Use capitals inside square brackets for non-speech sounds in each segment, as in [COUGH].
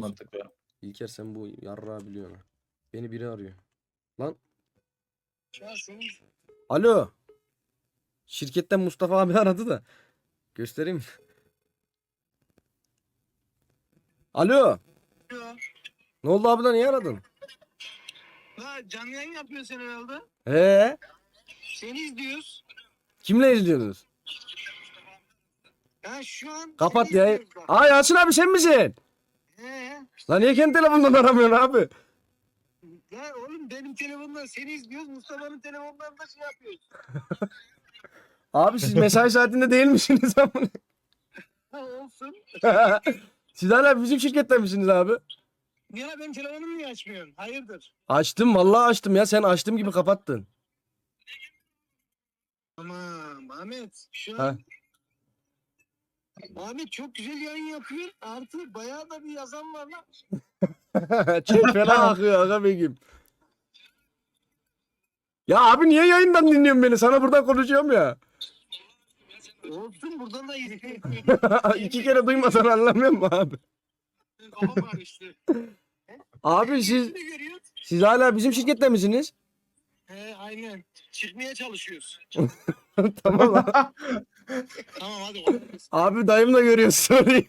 Mantıklı. İlker sen bu yarrağı biliyorsun. ha. Beni biri arıyor. Lan. Alo. Şirketten Mustafa abi aradı da. Göstereyim. mi? Alo. Ne oldu abi da niye aradın? Ha, canlı yayın yapıyorsun sen herhalde. He? Seni izliyoruz. Kimle izliyorsunuz? Ha şu an Kapat seni ya. izliyoruz bak. Aa Yasin abi sen misin? Lan niye kendi telefonundan aramıyorsun abi? Ya oğlum benim telefondan seni izliyoruz. Mustafa'nın telefonundan da şey yapıyoruz. [LAUGHS] Abi siz mesai saatinde değil misiniz [LAUGHS] olsun. [LAUGHS] siz hala bizim şirkette misiniz abi? Ya benim telefonumu niye açmıyorsun? Hayırdır? Açtım vallahi açtım ya sen açtım gibi kapattın. Tamam Ahmet şu Ha. Ahmet çok güzel yayın yapıyor. Artı bayağı da bir yazan var lan. [LAUGHS] Çok fena akıyor aga begim. Ya abi niye yayından dinliyorsun beni? Sana buradan konuşuyorum ya. Olsun buradan da iyi. [LAUGHS] İki kere duymasan anlamıyor musun abi? Kafam var işte. [LAUGHS] Abi siz Ne görüyorsun? siz hala bizim şirkette misiniz? He aynen. Çıkmaya çalışıyoruz. tamam abi. Tamam hadi [LAUGHS] kolay gelsin. Abi dayım da görüyor sorry.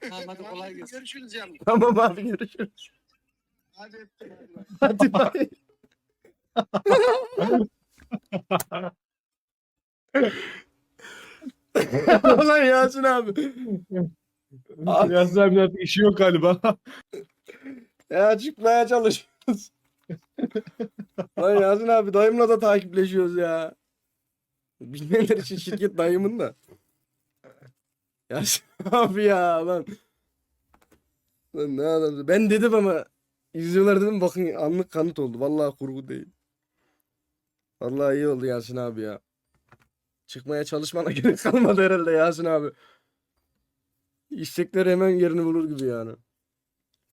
Tamam hadi kolay gelsin. Görüşürüz canım. tamam abi görüşürüz. Hadi öptüm. hadi bay. Hadi bay. [LAUGHS] Ulan Yasin abi. Abi. Yasin abinin artık işi yok galiba. Ya çıkmaya çalışıyoruz. Lan Yasin abi dayımla da takipleşiyoruz ya. Bilmeyenler için şirket dayımın da. Yasin [LAUGHS] abi ya lan. Lan ne adam. Ben dedim ama izliyorlar dedim bakın anlık kanıt oldu. Vallahi kurgu değil. Vallahi iyi oldu Yasin abi ya. Çıkmaya çalışmana [LAUGHS] gerek kalmadı herhalde Yasin abi. İstekleri hemen yerini bulur gibi yani.